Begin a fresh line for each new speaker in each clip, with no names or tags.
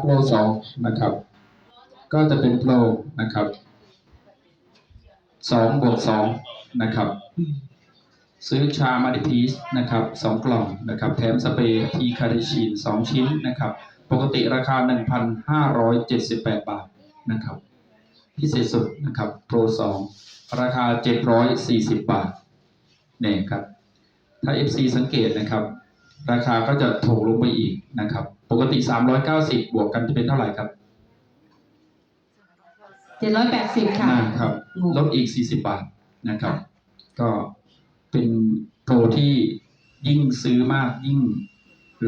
โปรสองนะครับ ก็จะเป็นโปรนะครับสองบวกสองนะครับ ซื้อชามาดิพีสนะครับสองกล่องนะครับ แถมสเปรย์ทีคาริชีนสองชิ้นนะครับ ปกติราคา 1,578 บาทนะครับ พิเศษสุดนะครับโปรสองราคา 740 บาทเนี่ยครับ ถ้า FC สังเกตนะครับ ราคาก็จะถูกลงไปอีกนะครับ ปกติ 390 บวกกันจะเป็นเท่าไหร่ครับ
เจ็ดร้อยแปดสิบค่ะ
นะครับ
งง
ลดอีก 40 บาทนะครับ ก็เป็นโปรที่ยิ่งซื้อมากยิ่ง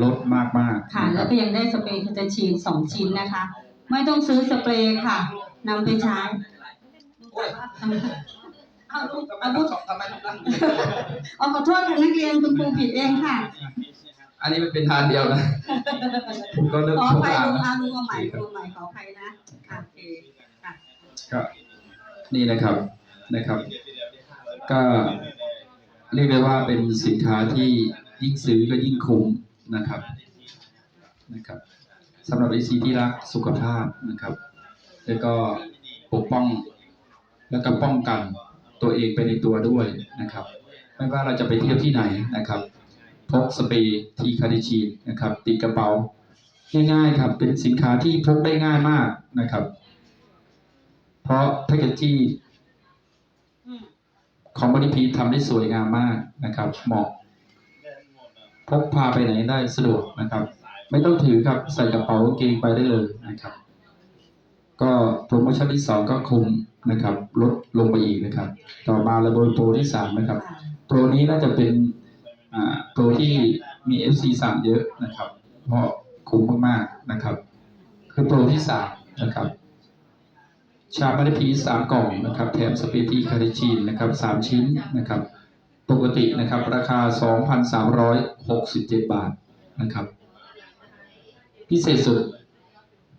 ลดมากมากๆ
ค่ะ
นะค
แล้
รั
ว
บ
ก็ยังได้สเปรย์คาตาชีนสองชิ้นนะคะ ไม่ต้องซื้อสเปรย์ค่ะนำไปใช้เอาลูกเอาลูก
ทำไมลูกล่ะ
เอาขอโทษค่ะนักเรียนคุณครูผิดเองค่ะ
อันนี้มันเป็นทานเดียวนะผมก็เลิก
ขอ
ทุ
อกภัย
ทาง
ลุง
นะ
อาลุงเอาใหม่ลุงใหม่ขออภัยนะค่ะโอเคค่ะ
ก็นี่นะครับนะครับ ก็เรียกได้ว่าเป็นสินค้าที่ยิ่งซื้อก็ยิ่งคุ้มนะครับนะครับสำหรับไอซีที่รักสุขภาพนะครับ แล้วก็ปกป้องแล้วก็ป้องกันตัวเองไปในตัวด้วยนะครับ ไม่ว่าเราจะไปเที่ยวที่ไหนนะครับ พกสเปรย์ทีคาริชีนนะครับ ติดกระเป๋าง่ายๆครับ เป็นสินค้าที่พกได้ง่ายมากนะครับ เพราะแพคเกจจี้ของบริพีทำได้สวยงามมากนะครับ เหมาะพกพาไปไหนได้สะดวกนะครับ ไม่ต้องถือครับใส่กระเป๋ากางเกงไปได้เลยนะครับ ก็โปรโมชั่นที่สองก็คุมนะครับ ลดลงไปอีกนะครับ ต่อมาระเบบโปรที่สามนะครับ โปรนี้น่าจะเป็นโปรที่มี FC สั่งเยอะนะครับเพราะคุ้มมากๆนะครับ คือโปรที่สามนะครับ ชาบัตพีสามกล่องนะครับ แถมสเปรย์ทีคาริชีนนะครับสามชิ้นนะครับ ปกตินะครับ ราคา 2,367 บาทนะครับ พิเศษสุด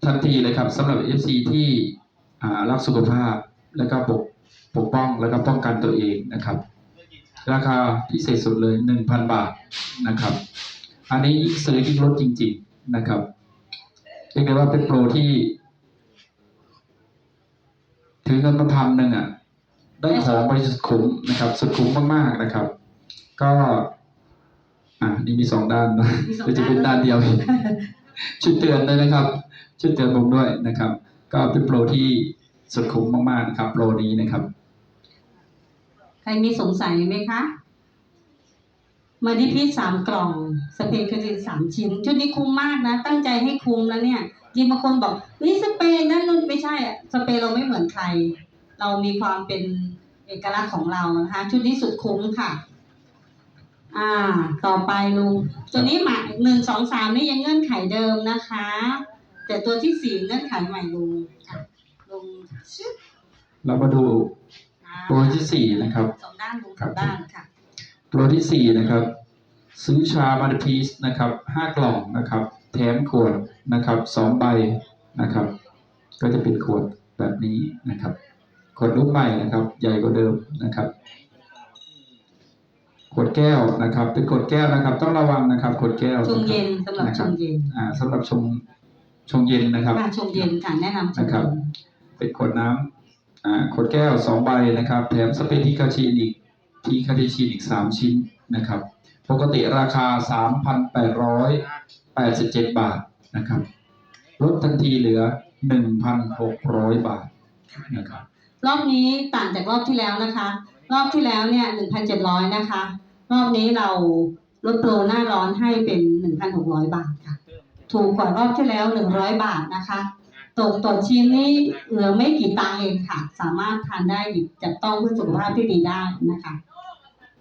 ทันทีเลยครับสำหรับ FC ที่อ่ารักสุขภาพและก็ปกปกป้องและก็ป้องกันตัวเองนะครับ ราคาพิเศษสุดเลย 1,000 บาทนะครับ อันนี้ยิ่งซื้อยิ่งลดจริง ๆนะครับเรียกได้ว่าเป็นโปรที่ ถือเงินมาพันหนึ่งอะ ได้ของไปสุดคุ้มนะครับ สุดคุ้มมากๆนะครับ ก็อ่านี่มีสองด้านนะ
มีสอง
เดี๋ยวจะเป็น
ด้า
นนเดียวช่วยเตือนด้วยนะครับช่วยเตือนผมด้วยนะครับ ก็เป็นโปรที่สุดคุ้มมากๆนะครับ โปรนี้นะครับ
ใครมีสงสัยไหมคะมาดิพีสามกล่องสเปรย์คารินสามชิ้น ชุดนี้คุ้มมากนะ ตั้งใจให้คุ้มนะเนี่ยจริงบางคนบอก นี่สเปรย์นั่นนู่นไม่ใช่อะสเปรย์เราไม่เหมือนใคร เรามีความเป็นเอกลักษณ์ของเรานะคะ ชุดนี้สุดคุ้มค่ะ อ่า ต่อไปลุงตัวนี้หมายหนึ่งสองสามนี่ยังเงื่อนไขเดิมนะคะ แต่ตัวที่สี่เงื่อนไขใหม่ลุงลุงชึบ
เรามาดู
อ่า
โปรที่สี่นะครับ
สองด้านลุง
ครั
สอบงด้านค่ะ
โปรที่สี่นะครับ ซื้อชามาร์พีสนะครับห้ากล่องนะครับ แถมขวดนะครับสองใบนะครับ ก็จะเป็นขวดแบบนี้นะครับ ขวดรูปใหม่นะครับ ใหญ่กว่าเดิมนะครับขวดแก้วนะครับ เป็นขวดแก้วนะครับ ต้องระวังนะครับขวดแก้ว
ชงเย็นสำหรับ
นะค
ช
รับ
งเย็น
อ่าสำหรับชงชงเย็นนะครับ
ค่ะชงเย็นค่ะแนะนำชง
นะครับ
เย็น
เป็นขวดน้ำอ่า ขวดแก้วสองใบนะครับ แถมสเปรย์ทีคาชีนอีกทีคาชีนอีกสามชิ้นนะครับ ปกติราคาสามพันแปดร้อยแปดสิบเจ็ดบาทนะครับ ลดทันทีเหลือหนึ่งพันหกร้อยบาทนะครับ
รอบนี้ต่างจากรอบที่แล้วนะคะ รอบที่แล้วเนี่ยหนึ่งพันเจ็ดร้อยนะคะ รอบนี้เราลดโปรหน้าร้อนให้เป็นหนึ่งพันหกร้อยบาทค่ะ ถูกกว่ารอบที่แล้วหนึ่งร้อยบาทนะคะ ตกต่อชิ้นนี่เหลือไม่กี่ตังค์เองค่ะ สามารถทานได้หยิบจับต้องเพื่อสุขภาพที่ดีได้นะคะ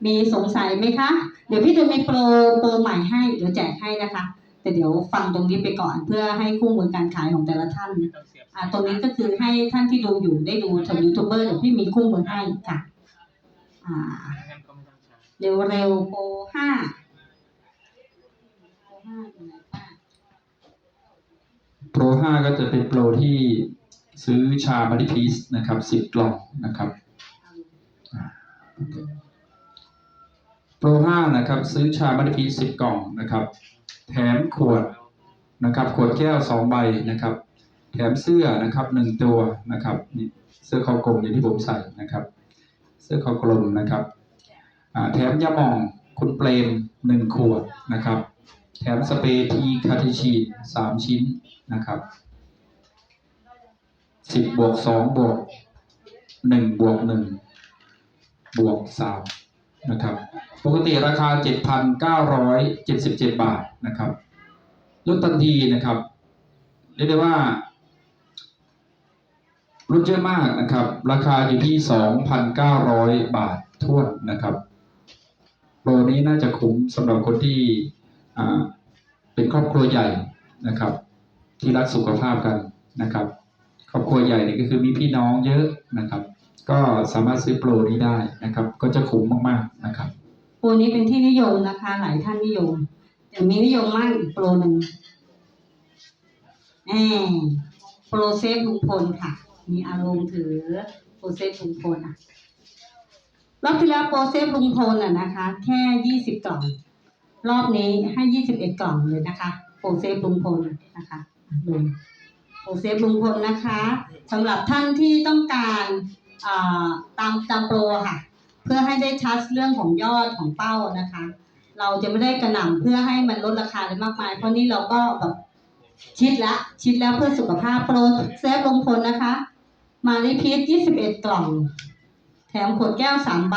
มีสงสัยไหมคะ เดี๋ยวพี่จะมีโปรโปรใหม่ให้เดี๋ยวแจกให้นะคะ แต่เดี๋ยวฟังตรงนี้ไปก่อนเพื่อให้คู่มือการขายของแต่ละท่านอ่าตรงนี้ก็คือให้ท่านที่ดูอยู่ได้ดูทางยูทูบเบอร์เดี๋ยวพี่มีคู่มือให้ค่ะอ่าเร็วเร็วๆโปรห้าโปรห้า
โปรห้าก็จะเป็นโปรที่ซื้อชามาริพีสนะครับสิบกล่องนะครับโปรห้านะครับซื้อชามาริพีสสิบกล่องนะครับ แถมขวดนะครับขวดแก้วสองใบนะครับ แถมเสื้อนะครับหนึ่งตัวนะครับนี่เสื้อคอกลมอย่างที่ผมใส่นะครับ เสื้อคอกลมนะครับแถมยาหมองคุณเปรมหนึ่งขวดนะครับ แถมสเปรย์ทีคาทิชีดสามชิ้นนะครับสิบบวกสองบวกหนึ่งบวกหนึ่งบวกสามนะครับ ปกติราคาเจ็ดพันเก้าร้อยเจ็ดสิบเจ็ดบาทนะครับ ลดทันทีนะครับ เรียกได้ว่าลดเยอะมากนะครับ ราคาอยู่ที่สองพันเก้าร้อยบาทท้วนนะครับโปรนี้น่าจะคุ้มสำหรับคนที่ เป็นครอบครัวใหญ่นะครับ ที่รักสุขภาพกันนะครับ ครอบครัวใหญ่เนี่ยก็คือมีพี่น้องเยอะนะครับ ก็สามารถซื้อโปรนี้ได้นะครับ ก็จะคุ้มมากๆนะครับ
โปรนี้เป็นที่นิยมนะคะหลายท่านนิยม แต่มีนิยมมากอีกโปรหนึ่งแหมโปรเซฟลุงพลค่ะ มีอารมณ์ถือโปรเซฟลุงพลอะรอบที่แล้วโปรเซฟลุงพลอะนะคะ แค่ยี่สิบกล่อง รอบนี้ให้ยี่สิบเอ็ดกล่องเลยนะคะโปรเซฟลุงพลนะคะดูโปรเซฟลุงพลนะคะสำหรับท่านที่ต้องการตามตามโปรค่ะ เพื่อให้ได้ทัชเรื่องของยอดของเป้านะคะ เราจะไม่ได้กระหน่ำเพื่อให้มันลดราคาเลยมากมาย เพราะนี่เราก็แบบชิดละชิดแล้วเพื่อสุขภาพโปรเซฟลงพลนะคะ มารีพีท21กล่อง แถมขวดแก้ว3ใบ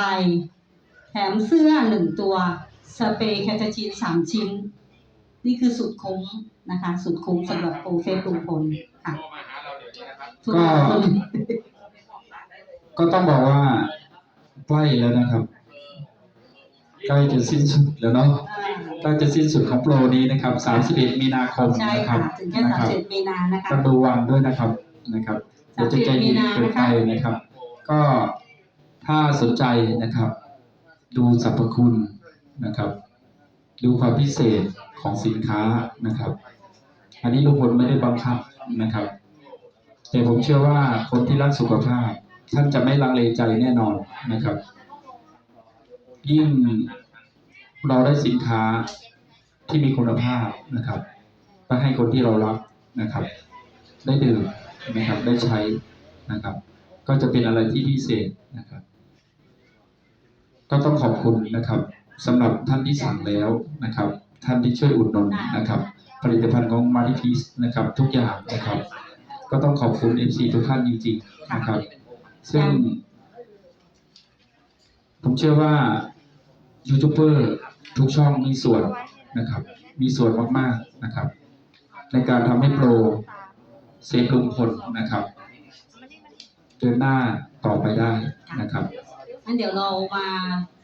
แถมเสื้อ1ตัว สเปรย์แคทาชีน3ชิ้น นี่คือสุดคุ้มนะคะ สุดคุ้มสำหรับโปรเซฟลุงพลค่ะสุดคุ้ม
ก็ต้องบอกว่าใกล้แล้วนะครับใกล้จะสิ้นสุดแล้วเนาะใกล้จะสิ้นสุดของโปรนี้นะครับ31มีนาคม
ใช่
นะครั
ค่ะ
บ
ถึงแค่
นะครั
31มีนานะคะ
ต้องดูวันด้วยนะครับนะครับเดี๋ยวจะใจดีเกินไปนะครับ ก็ถ้าสนใจนะครับ ดูสรรพคุณ นะครับ ดูความพิเศษของสินค้านะครับ อันนี้ลุงพลไม่ได้บังคับนะครับ แต่ผมเชื่อว่าคนที่รักสุขภาพ ท่านจะไม่ลังเลใจแน่นอนนะครับ ยิ่งเราได้สินค้าที่มีคุณภาพนะครับไปให้คนที่เรารักนะครับ ได้ดื่มนะครับได้ใช้นะครับ ก็จะเป็นอะไรที่พิเศษนะครับ ก็ต้องขอบคุณนะครับ สำหรับท่านที่สั่งแล้วนะครับ ท่านที่ช่วยอุดหนุนนะครับ ผลิตภัณฑ์ของมาริพีสนะครับ ทุกอย่างนะครับ ก็ต้องขอบคุณ FC ทุกท่านจริงๆนะครับ ซึ่ง ผมเชื่อว่ายูทูบเบอร์ทุกช่องมีส่วนนะครับ มีส่วนมากๆนะครับ ในการทำให้โปรเซฟลุงพลนะครับ เดินหน้าต่อไปได้นะครับ
งั้นเดี๋ยวเรามา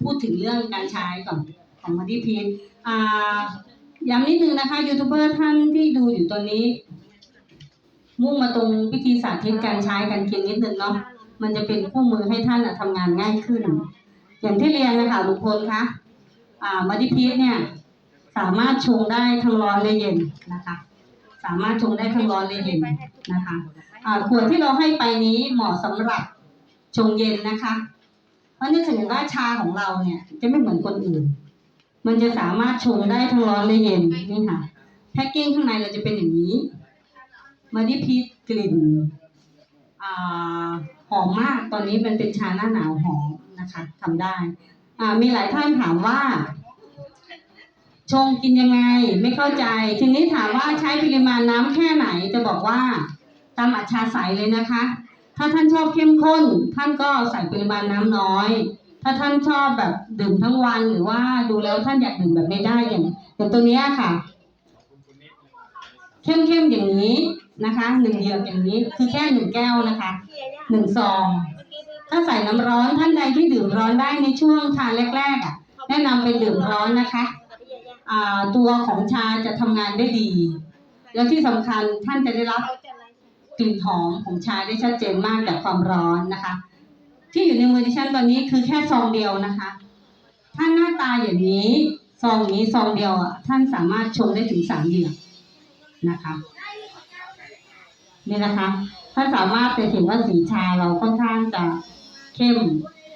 พูดถึงเรื่องการใช้ก่อนของมาที่พีทอ่าย้ำนิดนึงนะคะยูทูบเบอร์ท่านที่ดูอยู่ตอนนี้ มุ่งมาตรงวิธีสาธิตการใช้การกินนิดนึงเนาะมันจะเป็นคู่มือให้ท่านอะทำงานง่ายขึ้น อย่างที่เรียนนะคะลุงพลคะอ่ามาที่พีทเนี่ยสามารถชงได้ทั้งร้อนและเย็นนะคะ สามารถชงได้ทั้งร้อนและเย็นนะคะขวดที่เราให้ไปนี้เหมาะสำหรับชงเย็นนะคะ ราะนี่ถึงว่าชาของเราเนี่ย จะไม่เหมือนคนอื่น มันจะสามารถชงได้ทั้งร้อนและเย็นนี่ค่ะ แพ็กเกจข้างในเราจะเป็นอย่างนี้มาดิพีทกลิ่นอหอมมากตอนนี้มันเป็นชาหน้าหนาวหอมนะคะทำได้อ่ามีหลายท่านถามว่า ชงกินยังไงไม่เข้าใจ ทีนี้ถามว่าใช้ปริมาณน้ำแค่ไหนจะบอกว่าตามอัชาใสเลยนะคะ ถ้าท่านชอบเข้มข้น ท่านก็ใส่ปริมาณน้ำน้อย ถ้าท่านชอบแบบดื่มทั้งวันหรือว่าดูแล้วท่านอยากดื่มแบบไม่ได้อย่างอย่างตัวเนี้ยค่ะ เข้มๆอย่างนี้นะคะหนึ่งเหยือกอย่างนี้คือแค่หนึ่งแก้วนะคะหนึ่งซองถ้าใส่น้ำร้อนท่านใดที่ดื่มร้อนได้ในช่วงทานแรกๆอะแนะนำเป็นดื่มร้อนนะคะอ่าตัวของชาจะทำงานได้ดี แล้วที่สำคัญท่านจะได้รับ ลิ่นหอมของชาได้ชัดเจนมากจากความร้อนนะคะ ที่อยู่ในมือดิฉันตอนนี้คือแค่ซองเดียวนะคะท่านหน้าตาอย่างนี้ซองนี้ซองเดียวอะท่านสามารถชงได้ถึงสามเหยือกนะคะนี่นะคะท่านสามารถจะเห็นว่าสีชาเราค่อนข้างจะเข้ม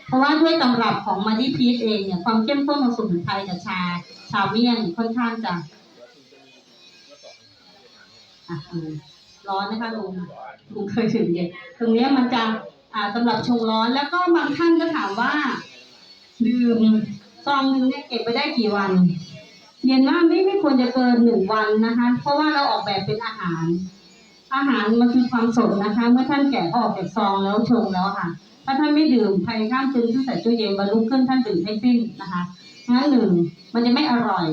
เพราะว่าด้วยตำรับของมาดิพีทเองเนี่ยความเข้มข้นของสมุนไพรกับชา ชาเมี่ยงค่อนข้างจะอะเออ ร้อนนะคะลุงลุงเคยถึงเย็นตรงนี้มันจะอ่าสำหรับชงร้อนแล้วก็บางท่านก็ถามว่า ดื่มซองหนึงเนี่ยเก็บไปได้กี่วันเรียนว่าไม่ไม่ควรจะเกินหนึ่งวันนะคะ เพราะว่าเราออกแบบเป็นอาหาร อาหารมันคือความสดนะคะ เมื่อท่านแกะออกจากซองแล้วชงแล้วค่ะ ถ้าท่านไม่ดื่มภายในข้ามคืนที่ใส่ตู้เย็นมาลุกขึ้นท่านดื่มให้สิ้นนะคะงั้นหนึ่งมันจะไม่อร่อย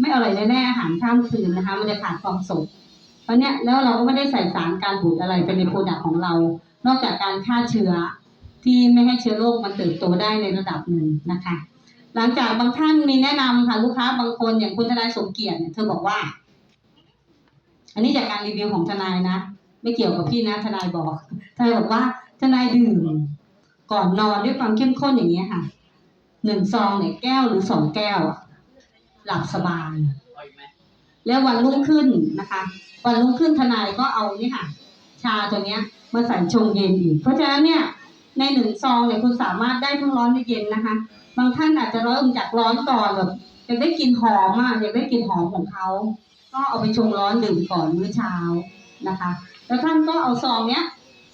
ไม่อร่อยแน่ๆอาหารข้ามคืนนะคะ มันจะขาดความสด เพราะเนี้ยแล้วเราก็ไม่ได้ใส่สารการบูดอะไรไปในโปรดักต์ของเรา นอกจากการฆ่าเชื้อที่ไม่ให้เชื้อโรคมันเติบโตได้ในระดับหนึ่งนะคะ หลังจากบางท่านมีแนะนำค่ะลูกค้าบางคนอย่างคุณทนายสมเกียรติเนี่ยเธอบอกว่า อันนี้จากการรีวิวของทนายนะ ไม่เกี่ยวกับพี่นะทนายบอกทนายบอกว่าทนายดื่มก่อนนอนด้วยความเข้มข้นอย่างเงี้ยค่ะหนึ่งซองเนี่ยแก้วหรือสองแก้ว หลับสบายแล้ววันรุ่งขึ้นนะคะ วันรุ่งขึ้นทนายก็เอานี่ค่ะ ชาตัวเนี้ยมาใส่ชงเย็นอีก เพราะฉะนั้นเนี่ยในหนึ่งซองเนี่ยคุณสามารถได้ทั้งร้อนและเย็นนะคะ บางท่านอาจจะร้อนจากร้อนก่อนแบบอยากได้กลิ่นหอมอะอยากได้กลิ่นหอมของเขา ก็เอาไปชงร้อนดื่มก่อนมื้อเช้านะคะ แล้วท่านก็เอาซองเนี้ย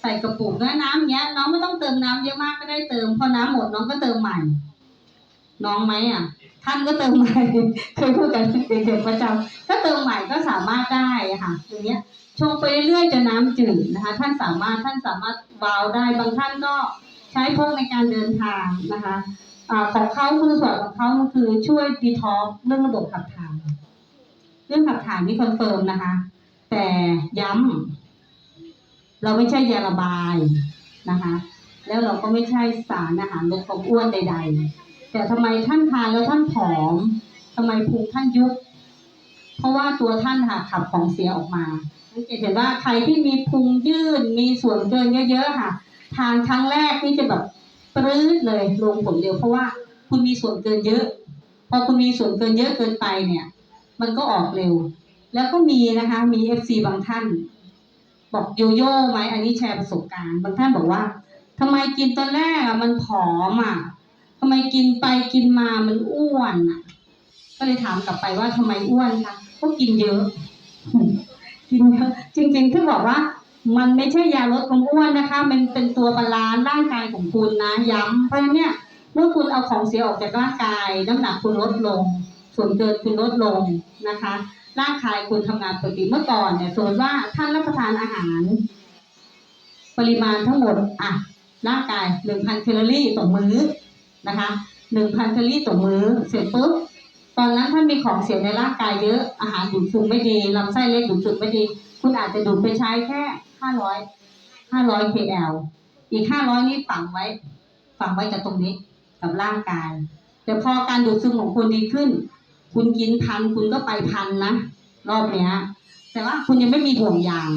ใส่กระปุกแล้วน้ำเนี้ย น้องไม่ต้องเติมน้ำเยอะมากก็ได้เติม พอน้ำหมดน้องก็เติมใหม่ น้องไหมอะ ท่านก็เติมใหม่เคยพูดกันเด็กๆประจำถ้าเติมใหม่ก็สามารถได้ค่ะอย่างเงี้ยชงไปเรื่อยๆจนน้ำจืดนะคะ ท่านสามารถท่านสามารถวาวได้บางท่านก็ใช้พวกในการเดินทางนะคะอ่าของเขาคุณสมบัติของเขาคือช่วยดีท็อกเรื่องระบบขับถ่ายเรื่องขับถ่ายนี่คอนเฟิร์มนะคะ แต่ย้ำเราไม่ใช่ยาระบายนะคะ แล้วเราก็ไม่ใช่สารอาหารลดความอ้วนใด ๆ แต่ทำไมท่านทานแล้วท่านผอมทำไมพุงท่านยุบเพราะว่าตัวท่านค่ะขับของเสียออกมาสังเกตเห็นว่าใครที่มีพุงยื่นมีส่วนเกินเยอะๆค่ะ ทานครั้งแรกนี่จะแบบปรื้ดเลยลงผลเร็วเพราะว่าคุณมีส่วนเกินเยอะ พอคุณมีส่วนเกินเยอะเกินไปเนี่ย มันก็ออกเร็ว แล้วก็มีนะคะมีเอฟซีบางท่าน บอกโยโย่ไหมอันนี้แชร์ประสบการณ์ บางท่านบอกว่าทำไมกินตอนแรกอะมันผอมอะ ทำไมกินไปกินมามันอ้วนอะ ก็เลยถามกลับไปว่าทำไมอ้วนคะก็กินเยอะกินเยอะจริงๆที่บอกว่า มันไม่ใช่ยาลดความอ้วนนะคะ มันเป็นตัวบาลานซ์ร่างกายของคุณนะย้ำเพราะเนี่ยเมื่อคุณเอาของเสียออกจากร่างกาย น้ำหนักคุณลดลง ส่วนเกินคุณลดลงนะคะ ร่างกายคุณทำงานปกติเมื่อก่อนเนี่ยสมมติว่าท่านรับประทานอาหาร ปริมาณทั้งหมดอะร่างกายหนึ่งพันแคลอรี่ต่อมื้อ นะคะหนึ่งพันแคลอรี่ต่อมื้อเสร็จปุ๊บตอนนั้นท่านมีของเสียในร่างกายเยอะอาหารดูดซึมไม่ดีลำไส้เล็กดูดซึมไม่ดี คุณอาจจะดูดไปใช้แค่ห้าร้อยห้าร้อย kl อีกห้าร้อยนี่ฝังไว้ ฝังไว้กับตรงนี้กับร่างกาย แต่พอการดูดซึมของคุณดีขึ้น คุณกินพันคุณก็ไปพันนะรอบเนี้ย แต่ว่าคุณยังไม่มีห่วงยาง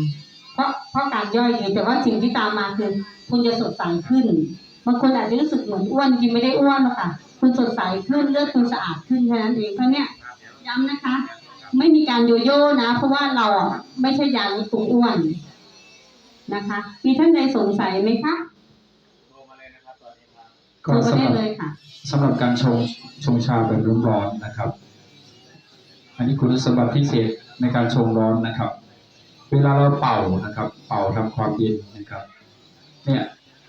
เพราะเพราะการย่อยดีแต่ว่าสิ่งที่ตามมาคือ คุณจะสดใสขึ้น บางคนอาจจะรู้สึกเหมือนอ้วนจริงไม่ได้อ้วนหรอกค่ะ คุณสดใสขึ้นเลือดคุณสะอาดขึ้นแค่นั้นเองเพราะเนี้ยย้ำนะคะ ไม่มีการโยโย่นะ เพราะว่าเราอะไม่ใช่ยาลดความอ้วนนะคะ มีท่านใดสงสัยไหมคะ
ก็สำหรับสำหรับการชงชงชาแบบร้อนๆนะครับ อันนี้คุณสมบัติพิเศษในการชงร้อนนะครับ เวลาเราเป่านะครับ เป่าทำความเย็นนะครับ เนี่ย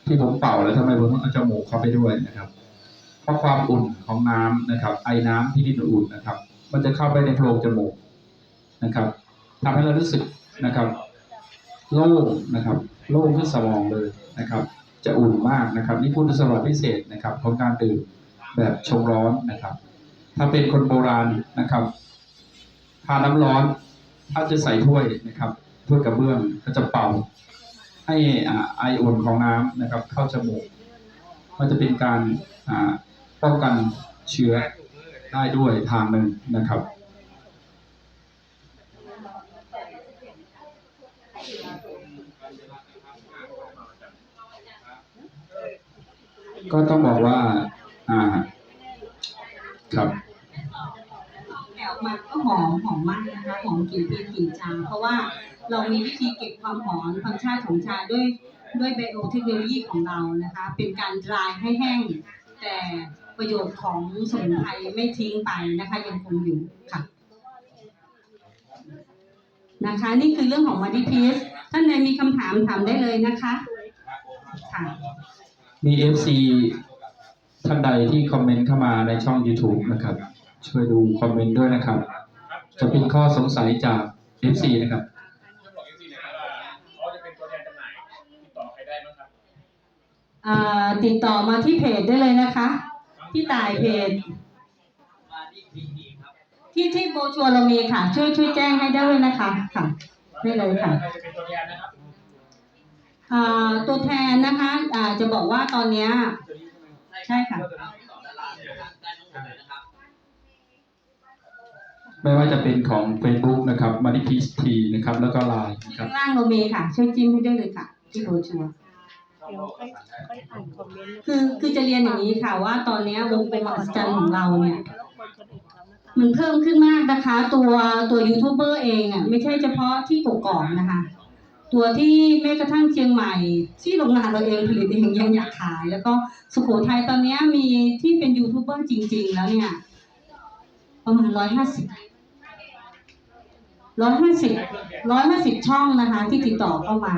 ที่ผมเป่าแล้วทำไมผมต้องเอาจมูกเข้าไปด้วยนะครับ เพราะความอุ่นของน้ำนะครับ ไอ้น้ำที่ดิ้นอุ่นนะครับ มันจะเข้าไปในโพรงจมูกนะครับทำให้เรารู้สึกนะครับ โล่งนะครับ โล่งขึ้นสมองเลยนะครับ จะอุ่นมากนะครับ นี่คุณสมบัติพิเศษนะครับ ของการดื่มแบบชงร้อนนะครับ ถ้าเป็นคนโบราณนะครับทานน้ำร้อนถ้าจะใส่ถ้วยนะครับถ้วยกระเบื้องก็จะเป่า ให้อ่าไออุ่นของน้ำนะครับ เข้าจมูกมันจะเป็นการป้องกันเชื้อได้ด้วยทางหนึ่งนะครับก็ต้องบอกว่า อ่า ครับ
แต่ออกมาก็หอมหอมมากนะคะหอมกลิ่นพีชกลิ่นชาเพราะว่าเรามีวิธีเก็บความหอมธรรมชาติของชาด้วยด้วยไบโอเทคโนโลยีของเรานะคะ เป็นการดรายให้แห้ง แต่ประโยชน์ของสมุนไพรไม่ทิ้งไปนะคะยังคงอยู่ค่ะนะคะ นี่คือเรื่องของมาดิพีสท่านใดมีคำถามถามได้เลยนะคะค่ะ
มี FC ท่านใดที่คอมเมนต์เข้ามาในช่อง YouTube นะครับ ช่วยดูคอมเมนต์ด้วยนะครับ จะเป็นข้อสงสัยจาก FC นะครับ
ถ้าบอกเอฟซีเนี่ยเขาจะเป็นตัวแทนจำหน่ายติดต่อใครับ
อ่าติดต่อมาที่เพจได้เลยนะคะ ที่ต่ายเพจที่ที่โบชัวเรามีค่ะ ช่วยช่วยแจ้งให้ได้เลยนะคะค่ะได้เลยค่ะ
ตัวแทนนะครับ
อ่าตัวแทนนะคะอ่าจะบอกว่าตอนเนี้ยใช่ค่ะ
ไม่ว่าจะเป็นของ Facebook นะครับ m a n i p e a c e T นะครับ แล้วก็ Line นะครับ
ข้างล่างเรามีค่ะ ช่วยจิ้มให้ได้เลยค่ะที่โบชัวร์
เดี๋ยวค่อยค่อยอ่านคอมเมนต์
คือคือจะเรียนอย่างนี้ค่ะว่าตอนเนี้ยวงเป็นมหัศจรรย์ของเราเนี่ย
แล้วคนคนอื่นเขานะคะ
มันเพิ่มขึ้นมากนะคะ ตัวตัวยูทูบเบอร์เองอะไม่ใช่เฉพาะที่กกอกนะคะ ตัวที่แม้กระทั่งเชียงใหม่ ที่โรงงานเราเองผลิตเองยังอยากขาย แล้วก็สุโขทัยตอนเนี้ยมีที่เป็นยูทูบเบอร์จริง ๆ แล้วเนี่ย ประมาณร้อยห้าสิบ ร้อยห้าสิบร้อยห้าสิบช่องนะคะ ที่ติดต่อเข้ามา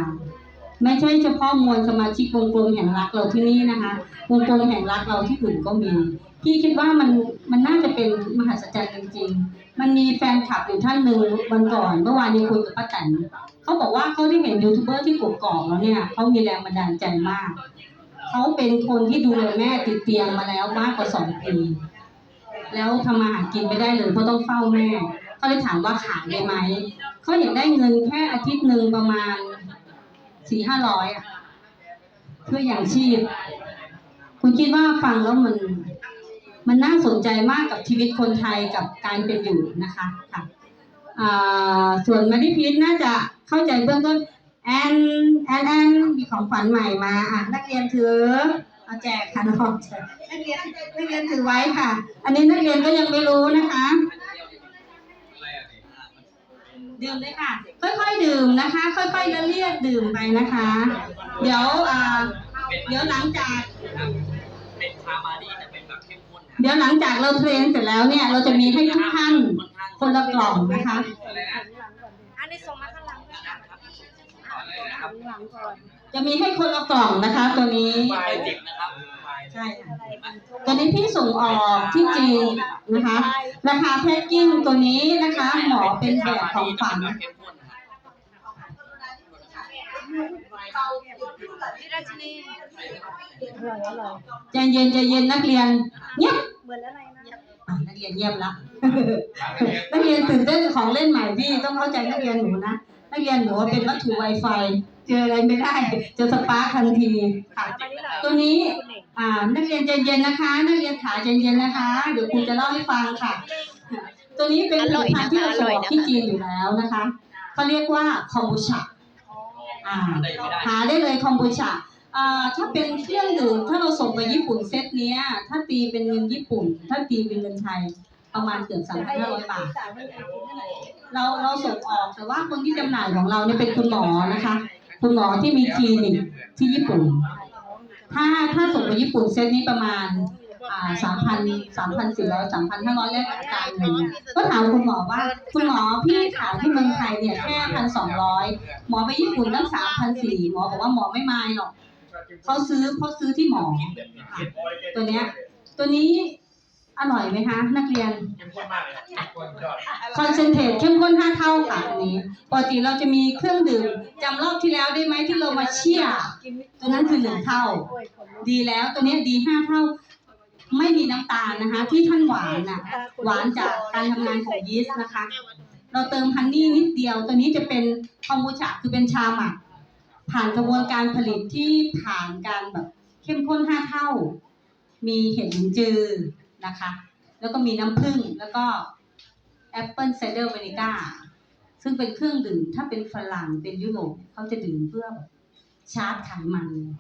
ไม่ใช่เฉพาะมวลสมาชิกวงกลมแห่งรักเราที่นี่นะคะวงกลมแห่งรักเราที่อื่นก็มีพี่คิดว่ามันมันน่าจะเป็นมหัศจรรย์จริงๆ มันมีแฟนคลับอยู่ท่านหนึ่งวันก่อนเมื่อวานนี้คุยกับป้าแตนเขาบอกว่าเขาได้เห็นยูทูบเบอร์ที่กกอกแล้วเนี่ยเขามีแรงบันดาลใจมากเขาเป็นคนที่ดูแลแม่ติดเตียงมาแล้วมากกว่าสองปี แล้วทำมาหากินไม่ได้เลยเพราะต้องเฝ้าแม่ เขาเลยถามว่าขายได้ไหม เขาอยากได้เงินแค่อาทิตย์หนึ่งประมาณสี่ห้าร้อยอะเพื่ออย่างชีพ คุณคิดว่าฟังแล้วมัน มันน่าสนใจมากกับชีวิตคนไทยกับการเป็นอยู่นะคะค่ะส่วนมาดิพีทน่าจะเข้าใจเบื้องต้นแอนแอนแอนมีของขวัญใหม่มาอะนักเรียนถือเอาแจกค่ะน้องนักเรียนนักเรียนถือไว้ค่ะ อันนี้นักเรียนก็ยังไม่รู้นะคะ ดื่มเลยค่ะ ค่อยๆดื่มนะคะ ค่อยๆละเลียดดื่มไปนะคะ เดี๋ยวอ่าเดี๋ยวหลังจาก
เป็นชามาดีแต่เป็นแบบเข้มข้น
เดี๋ยวหลังจากเราเทรนเสร็จแล้วเนี่ย เราจะมีให้ทุกท่านคนละกล่องนะคะ
อันนี้ส่งมาข้างหลังก่อนข้างหลังก่อน
จะมีให้คนละกล่องนะคะ ตัวนี้
ไฟจิบนะครับ
ใช่ค่ะตัวนี้พี่ส่งออกที่จีนนะคะ ราคาแพ็กกิ้งตัวนี้นะคะหมอเป็นแบบของฝัน
แบบเข้มข้นนะครับ
พี่ราชินีอร่อยอร่อย
ใจเย็นใจเย็นนักเรียนเงียบ
เหมือนอะไรนะ
อะนักเรียนเงียบละนักเรียนตื่นเต้นกับของเล่นใหม่พี่ต้องเข้าใจนักเรียนหนูนะนักเรียนหนูว่าเป็นวัตถุไวไฟเจออะไรไม่ได้เจะสปาร์คทันทีค่ะ
มานี่หน่อย
ตัวนี้
คุณเอก
อ่า นักเรียนใจเย็นนะคะ นักเรียนขาใจเย็นนะคะ เดี๋ยวครูจะเล่าให้ฟังค่ะ ตัวนี้เป็นผลิตภัณฑ์ที่เราส่งออกที่จีนอยู่แล้วนะคะเขาเรียกว่าคอมบูชาอ่า
ได้ไม่ได้
หาได้เลยคอมบูชาอ่าถ้าเป็นเครื่องดื่มถ้าเราส่งไปญี่ปุ่นเซตเนี้ย ถ้าตีเป็นเงินญี่ปุ่น ถ้าตีเป็นเงินไทยประมาณเกือบสามพันห้าร้อยบาท เราเราส่งออกแต่ว่าคนที่จำหน่ายของเราเนี่ยเป็นคุณหมอนะคะ คุณหมอที่มีคลินิกที่ญี่ปุ่น ถ้าถ้าส่งไปญี่ปุ่นเซตนี้ประมาณอ่าสามพันสามพันสี่ร้อยสามพันห้าร้อยแลกกับการเงินก็ถามคุณหมอว่า คุณหมอพี่ขายที่เมืองไทยเนี่ยแค่พันสองร้อยหมอไปญี่ปุ่นตั้งสามพันสี่หมอบอกว่าหมอไม่มายหรอกเขาซื้อเขาซื้อที่หมอค่ะตัวเนี้ย ตัวนี้อร่อยไหมคะ นักเรียน
เข้มข้นมากเลยครับเข้มข้นยอด
คอนเซนเทรตเข้มข้น5เท่าค่ะอันนี้ปกติเราจะมีเครื่องดื่มจำรอบที่แล้วได้ไหมที่เรามาเชี่ยร์ ตัวนั้นคือหนึ่งเท่า ดีแล้วตัวนี้ดีห้าเท่า ไม่มีน้ำตาลนะคะ ที่ท่านหวานน่ะ หวานจากการทำงานของยีสต์นะคะ เราเติมฮันนี่นิดเดียว ตัวนี้จะเป็นคอมบูชาคือเป็นชาหมัก ผ่านกระบวนการผลิตที่ผ่านการแบบเข้มข้นห้าเท่า มีเห็ดหินจือนะคะ แล้วก็มีน้ำผึ้งแล้วก็แอปเปิลไซเดอร์วานิก้าซึ่งเป็นเครื่องดื่มถ้าเป็นฝรั่งเป็นยุโรปเขาจะดื่มเพื่อแบบ ชาร์จไขมัน